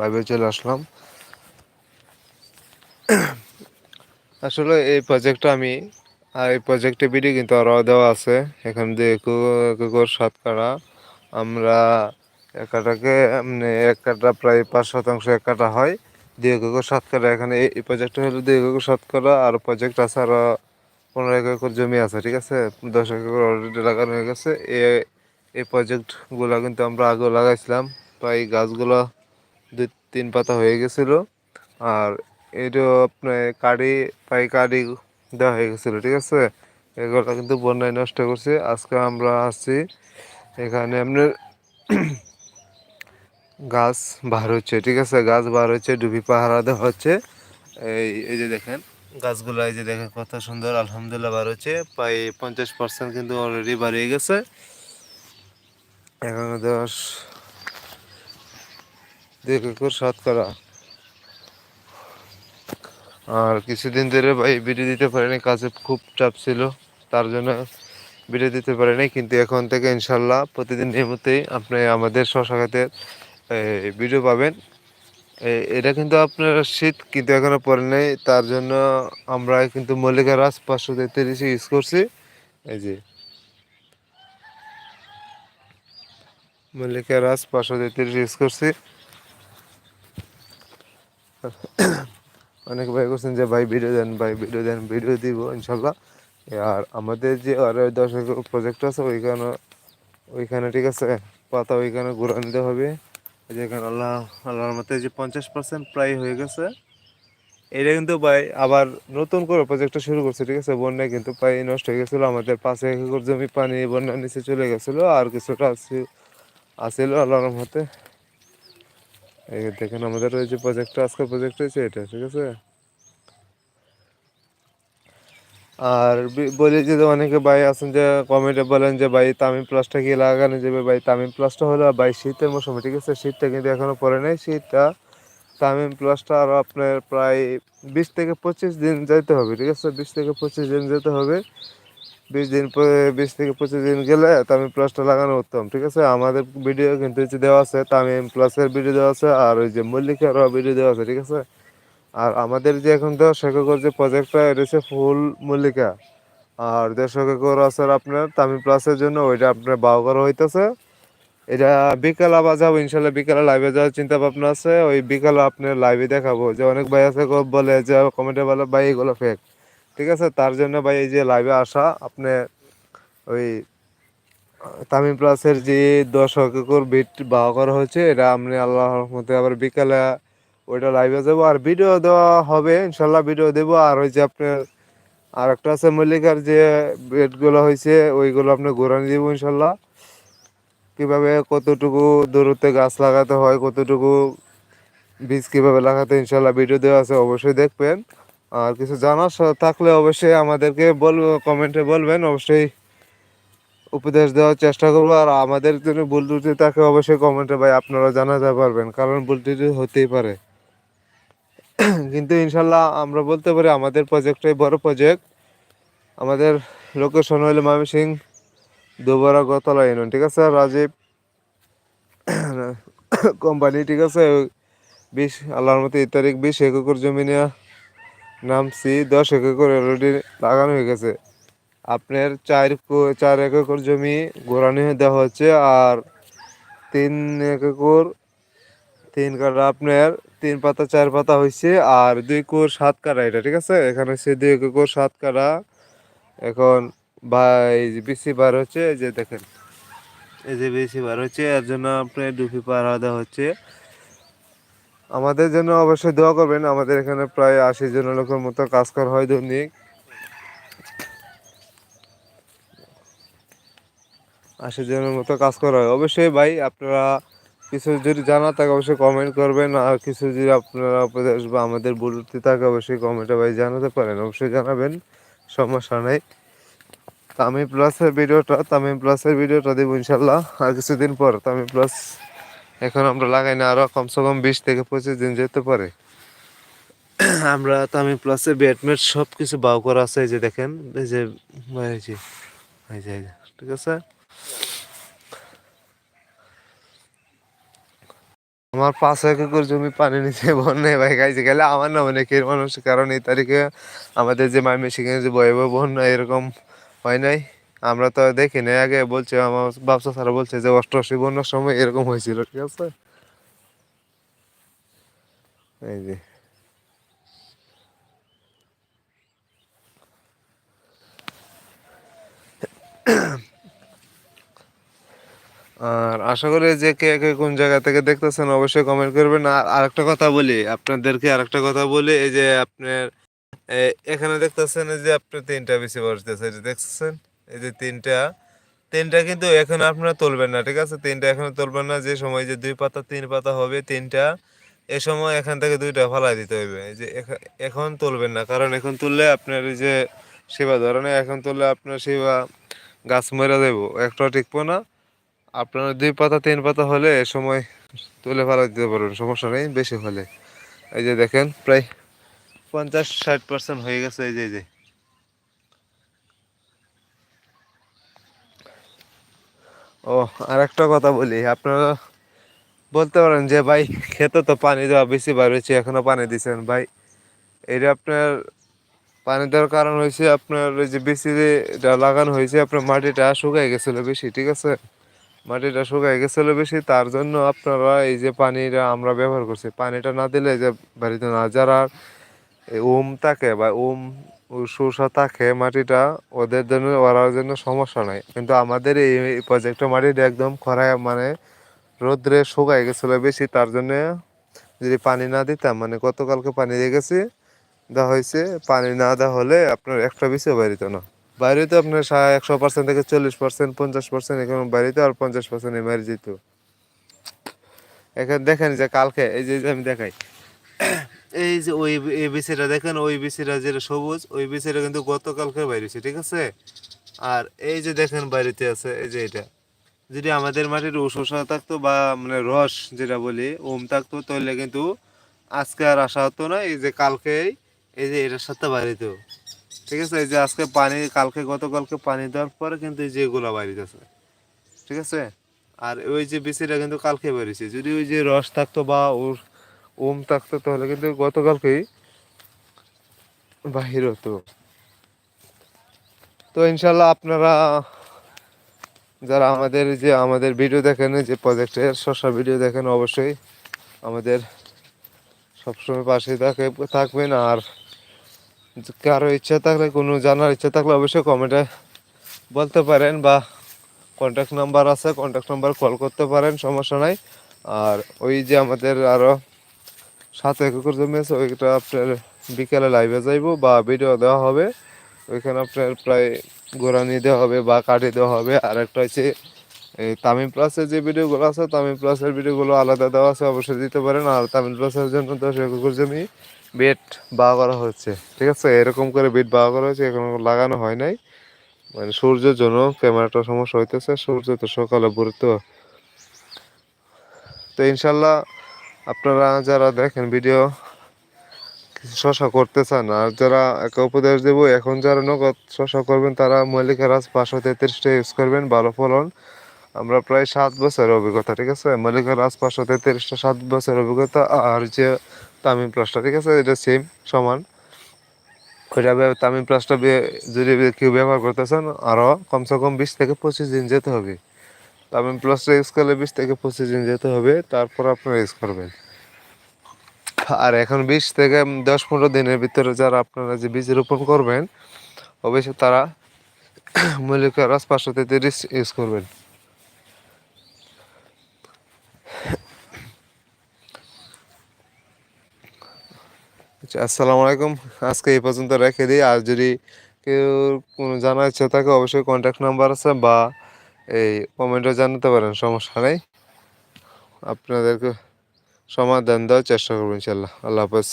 লাইভে চলে আসলাম। আসলে এই প্রজেক্টটা আমি, আর এই প্রজেক্টে ভিডিও কিন্তু আরও দেওয়া আছে। এখান দিয়ে কুকুর সাত কাটা আমরা এক কাটাকে মানে এক কাটা প্রায় পাঁচ শতাংশ এক কাটা হয়। দুই একর সাত কাটা এখানে এই প্রজেক্টটা হলো দুই একর সাত কাটা আর প্রজেক্ট আছে আরও পনেরো একর জমি আছে, ঠিক আছে? দশ একর অলরেডি লাগানো হয়ে গেছে। এই প্রজেক্টগুলো কিন্তু আমরা আগেও লাগাইছিলাম। প্রায় গাছগুলো দুই তিন পাতা হয়ে গেছিল। আর এটা আপনার কাড়ি প্রায় কাড়ি দেওয়া হয়ে গেছিল, ঠিক আছে? এগুলো কিন্তু বন্যায় নষ্ট করছে। আজকে আমরা আসছি এখানে আপনার গাছ বার হচ্ছে, ঠিক আছে? গাছ বার হচ্ছে, ডুবি পাহারা দেওয়া হচ্ছে। এই এই যে দেখেন, গাছগুলো এই যে দেখেন কত সুন্দর, আলহামদুলিল্লাহ বার হচ্ছে। প্রায় পঞ্চাশ পার্সেন্ট কিন্তু অলরেডি বাড়িয়ে গেছে। এখানে দশ দেখ একর করা আর কিছুদিন ধরে ভাই ভিডিও দিতে পারিনি, কাজে খুব চাপ ছিল, তার জন্য ভিডিও দিতে পারিনি। কিন্তু এখন থেকে ইনশাল্লাহ প্রতিদিন নিয়মিতই আপনি আমাদের শশাখাতের ভিডিও পাবেন। এটা কিন্তু আপনার শীত, কিন্তু এখনও পরে নেই। তার জন্য আমরা কিন্তু মল্লিকা রাজ পাঁচশো তেত্রিশে ইউজ করছি। এই যে। মল্লিকা রাজ পাঁচশো তেত্রিশ ইউজ করছি। অনেক ভাই করছেন যে, ভাই ভিডিও দেন, ভাই ভিডিও দেন ভিডিও দিব, ইনশাল্লাহ। আর আমাদের যে আরও দশ প্রজেক্ট আছে, ওইখানে ওইখানে ঠিক আছে, পাতা ওইখানে ঘুরা নিতে হবে। যেখানে আল্লাহ, আল্লাহর মতে যে পঞ্চাশ পার্সেন্ট প্রায় হয়ে গেছে। এটা কিন্তু ভাই আবার নতুন করে প্রজেক্টটা শুরু করছে, ঠিক আছে? বন্যায় কিন্তু প্রায় নষ্ট হয়ে গেছিল, আমাদের পাঁচ একর জমি পানি, বন্যার নিচে চলে গেছিল, আর কিছুটা আছে আসছিল আল্লাহর মতে এই দেখেন, আমাদের ওই যে প্রজেক্টটা আজকের প্রজেক্ট হয়েছে এটা, ঠিক আছে? আর বলি যে অনেকে ভাই আছেন যে কমেন্টে বলেন যে, ভাই তামিম প্লাসটা কি লাগানো যাবে? ভাই তামিম প্লাসটা হলো ভাই শীতের মৌসুমে, ঠিক আছে? শীতটা কিন্তু এখনও পরে নেই, শীতটা তামিম প্লাসটা আরও আপনার প্রায় বিশ থেকে পঁচিশ দিন যেতে হবে, ঠিক আছে? বিশ থেকে পঁচিশ দিন যেতে হবে। বিশ দিন পরে, বিশ থেকে পঁচিশ দিন গেলে তামিম প্লাসটা লাগানো উত্তম, ঠিক আছে? আমাদের ভিডিও কিন্তু হচ্ছে দেওয়া আছে, তামিম প্লাসের ভিডিও দেওয়া আছে, আর ওই যে মল্লিকারও ভিডিও দেওয়া আছে, ঠিক আছে? আর আমাদের যে এখন তো শেখর যে প্রজেক্টটা এটা হচ্ছে ফুল মল্লিকা। আর দেড়শো একর আছে আপনার তামিম প্লাসের জন্য, ওইটা আপনার বাউ করা হইতেছে। এটা বিকাল আবার যাব, ইনশাল্লাহ বিকালে লাইভে যাওয়ার চিন্তা ভাবনা আছে। ওই বিকালে আপনার লাইভে দেখাবো। যে অনেক ভাই আছে বলে যে কমেন্টে বলে, ভাই, এগুলো ফেক ঠিক আছে? তার জন্য ভাই এই যে লাইভে আসা, আপনি ওই তামিম প্লাসের যে দশ একর বিট বাহা করা হয়েছে, এটা আপনি আল্লাহর মধ্যে আবার বিকালে ওইটা লাইভে যাব। আর ভিডিও দেওয়া হবে, ইনশাল্লাহ ভিডিও দেবো। আর ওই যে আপনার আর একটা আছে মল্লিকার যে বেডগুলো হয়েছে, ওইগুলো আপনি ঘোরানি দেবো ইনশাল্লাহ। কীভাবে কতটুকু দূরত্বে গাছ লাগাতে হয়, কতটুকু বীজ কীভাবে লাগাতে ইনশাল্লাহ ভিডিও দেওয়া আছে, অবশ্যই দেখবেন। আর কিছু জানার থাকলে অবশ্যই আমাদেরকে বলব কমেন্টে বলবেন। অবশ্যই উপদেশ দেওয়ার চেষ্টা করব। আর আমাদের জন্য ভুল ত্রুটি থাকে, অবশ্যই কমেন্টে ভাই আপনারা জানাতে পারবেন, কারণ ভুল ত্রুটি হতেই পারে। কিন্তু ইনশাল্লাহ আমরা বলতে পারি, আমাদের প্রজেক্টটাই বড় প্রজেক্ট আমাদের লোকেশন হইল সিং দুবারা গতলা ইউনিয়ন, ঠিক আছে? রাজীব কোম্পানি ঠিক আছে? বিশ, আল্লাহর মতো এই তারিখ বিশ একর জমি নেওয়া নামছি, দশ একর অলরেডি লাগানো হয়ে গেছে। আপনার চার চার একর জমি গোড়ানি দেওয়া হচ্ছে আর তিন একর, তিন কাটা আপনার তিন পাতা, চার পাতা হয়েছে আর দুই কোর সাত কাটা এটা, ঠিক আছে? এখানে হচ্ছে দুই কোর সাত কাটা এখন ভাই বিসি বার হচ্ছে, এই যে দেখেন। এই যে বিসি বার হচ্ছে, এর জন্য আপনার ডুপি পার দেওয়া হচ্ছে। আমাদের জন্য অবশ্যই দোয়া করবেন, আমাদের এখানে প্রায় আশি জন লোকের মতো কাজ করা হয় দৈনিক। আশি জনের মতো কাজ করা হয়। অবশ্যই ভাই, আপনারা কিছু যদি জানা থাকে অবশ্যই কমেন্ট করবেন, আর কিছু যদি আপনারা উপদেশ বা আমাদের বলতে থাকে অবশ্যই কমেন্টে ভাই জানাতে পারেন, অবশ্যই জানাবেন, সমস্যা নেই। তামিম প্লাসের ভিডিওটা তামিম প্লাসের ভিডিওটা দেবো ইনশাল্লাহ, আর কিছুদিন পর তামিম প্লাস এখন আমরা লাগাই না আরও কমসে কম বিশ থেকে পঁচিশ দিন যেতে পারে। আমরা তামিম প্লাসের ব্যাটমেট সব কিছু বাউ করা আছে এই যে দেখেন এই যে এই যে ঠিক আছে? আমার পাঁচ এক একর জমি পানি নিচে বন্যায় ভাই গাইছে গেলে আমার না অনেকের মানুষ কারণ এই তারিখে আমাদের যে ময়মনসিংহে যে ভয়াবহ বন্যা এরকম হয় নাই। আমরা তো দেখি নাই, আগে বলছে, আমার বাপসা স্যারা বলছে যে, অষ্টআশি বন্যার সময় এরকম হয়েছিল, ঠিক আছে? এই যে। আর আশা করি যে কে কে কোন জায়গা থেকে দেখতেছেন, অবশ্যই কমেন্ট করবেন। আর আরেকটা কথা বলি, আপনাদেরকে আরেকটা কথা বলি, এই যে আপনার এখানে দেখতেছেন যে, আপনার তিনটা বেশি বসতেছে দেখতেছেন? এই যে তিনটা তিনটা কিন্তু এখন আপনারা তুলবেন না, ঠিক আছে? তিনটা এখন তুলবেন না, যে সময় যে দুই পাতা, তিন পাতা হবে, তিনটা, এ সময় এখান থেকে দুইটা ফালাই দিতে হবে। যে এখ- এখন তুলবেন না, কারণ এখন তুললে আপনার এই যে সেবা ধরনের, এখন তুললে আপনার সেবা গাছ মরে যাব একটা টিকবো না। আপনার দুই পাতা, তিন পাতা হলে এ সময় তুলে ফেলা দিতে পারবেন, সমস্যা নেই, বেশি হলে। এই যে দেখেন, প্রায় পঞ্চাশ, ষাট পার্সেন্ট হয়ে গেছে, এই যে এই যে। ও আর একটা কথা বলি, আপনারা বলতে পারেন যে, ভাই, খেতে তো পানি দেওয়া বেশি বার হয়েছে, এখনও পানি দিচ্ছেন ভাই, এটা আপনার পানি দেওয়ার কারণ হয়েছে আপনার ওই যে বেশি লাগানো হয়েছে, আপনার মাটিটা শুকাই গেছিল বেশি, ঠিক আছে? মাটিটা শুকাই গেছিল বেশি, তার জন্য আপনারা এই যে পানিটা আমরা ব্যবহার করছি। পানিটা না দিলে যে বাড়িতে না যারা ওম থাকে বা ওম শসা থাকে মাটিটা ওদের জন্য ওরার জন্য সমস্যা নাই। কিন্তু আমাদের এই প্রজেক্টের মাটিটা একদম খরায় মানে রোদ্রে শুকাই গেছিল বেশি, তার জন্য যদি পানি না দিতাম মানে গতকালকে পানি দিয়ে গেছি, দেওয়া হয়েছে, পানি না দেওয়া হলে আপনার একটা বেশিও বাড়িত না। বাইরেতে আপনার একশো পার্সেন্ট থেকে চল্লিশ পার্সেন্ট পঞ্চাশ পার্সেন্ট এখানে বাড়িতে, আর পঞ্চাশ পার্সেন্ট এমারি যেত এখানে দেখেন যে কালকে, এই যে আমি দেখাই এই যে ওই এই বিচিটা দেখেন, ওই বিচিটা যেটা সবুজ, ওই বিচিটা কিন্তু গতকালকে বাইরেছে, ঠিক আছে? আর এই যে দেখেন বাড়িতে আছে, এই যে এটা। যদি আমাদের মাটির শসা থাকতো বা মানে রস যেটা বলি, ওম থাকতো, তাহলে কিন্তু আজকে আর আসা হতো না, এই যে কালকেই এই যে এটার সাথে বাড়িত ঠিক আছে? এই যে আজকে পানি, কালকে, গতকালকে পানি দেওয়ার পরে কিন্তু এই যে এগুলা বাড়িতেছে ঠিক আছে? আর ওই যে বিচিটা কিন্তু কালকে বেরিয়েছে যদি ওই যে রস থাকতো বা ওর ওম থাকতো তাহলে, কিন্তু গতকালকেই বাহির হতো। তো ইনশাল্লাহ আপনারা যারা আমাদের যে, আমাদের ভিডিও দেখেন যে প্রজেক্টের শসা ভিডিও দেখেন, অবশ্যই আমাদের সবসময় পাশে থাকে, থাকবেন। আর কারও ইচ্ছা থাকলে, কোনো জানার ইচ্ছা থাকলে অবশ্যই কমেন্টে বলতে পারেন বা কন্ট্যাক্ট নাম্বার আছে কন্ট্যাক্ট নাম্বার কল করতে পারেন, সমস্যা নাই। আর ওই যে আমাদের আরও সাত একর জমি আছে, ওইটা আপনার বিকেলে লাইভে যাইব বা ভিডিও দেওয়া হবে। ওইখানে আপনার প্রায় গোড়ানি দেওয়া হবে বা কাটি দেওয়া হবে। আর একটা হচ্ছে, এই তামিম প্লাসের যে ভিডিওগুলো আছে, তামিম প্লাসের ভিডিওগুলো আলাদা দেওয়া আছে, অবশ্যই দিতে পারেন। আর তামিম প্লাসের জন্য দশ একর জমি বেড বা করা হচ্ছে। ঠিক আছে? এরকম করে বেড বা করা হয়েছে, এখন লাগানো হয় নাই। মানে সূর্যের জন্য ক্যামেরাটা সমস্যা হইতেছে। সূর্য তো সকালে ভোর তো তো ইনশাল্লাহ আপনারা যারা দেখেন ভিডিও শশা করতে চান, আর যারা একে উপদেশ দেবো, এখন যারা নগদ শশা করবেন, তারা মল্লিকা রাজ পাঁচশো তেত্রিশটা ইউজ করবেন, ভালো ফলন। আমরা প্রায় সাত বছরের অভিজ্ঞতা, ঠিক আছে? মল্লিকা রাজ পাঁচশো তেত্রিশটা সাত বছরের অভিজ্ঞতা, আর যে তামিম প্লাসটা ঠিক আছে? এটা সেম সমান। ওইটা তামিম প্লাসটা যদি কেউ ব্যবহার করতে চান আরও কমসে কম বিশ থেকে পঁচিশ দিন যেতে হবে। তামিম প্লাসটা ইউজ করলে বিশ থেকে পঁচিশ দিন যেতে হবে, তারপর আপনারা ইউজ করবেন। আর এখন বিশ থেকে দশ পনেরো দিনের ভিতরে যারা আপনারা যে বীজ রোপণ করবেন, অবশ্যই তারা মল্লিকা রাজ পাঁচশো তেত্রিশ ইউজ করবেন। আচ্ছা আসসালামু আলাইকুম। আজকে এই পর্যন্ত রেখে দিই। আর যদি কেউ কোনো জানার ইচ্ছা থাকে, অবশ্যই কন্ট্যাক্ট নাম্বার আছে বা এই কমেন্টে জানাতে পারেন সমস্যা নেই। আপনাদেরকে সমাধান দেওয়ার চেষ্টা করব ইনশাল্লাহ। আল্লাহ হাফেজ।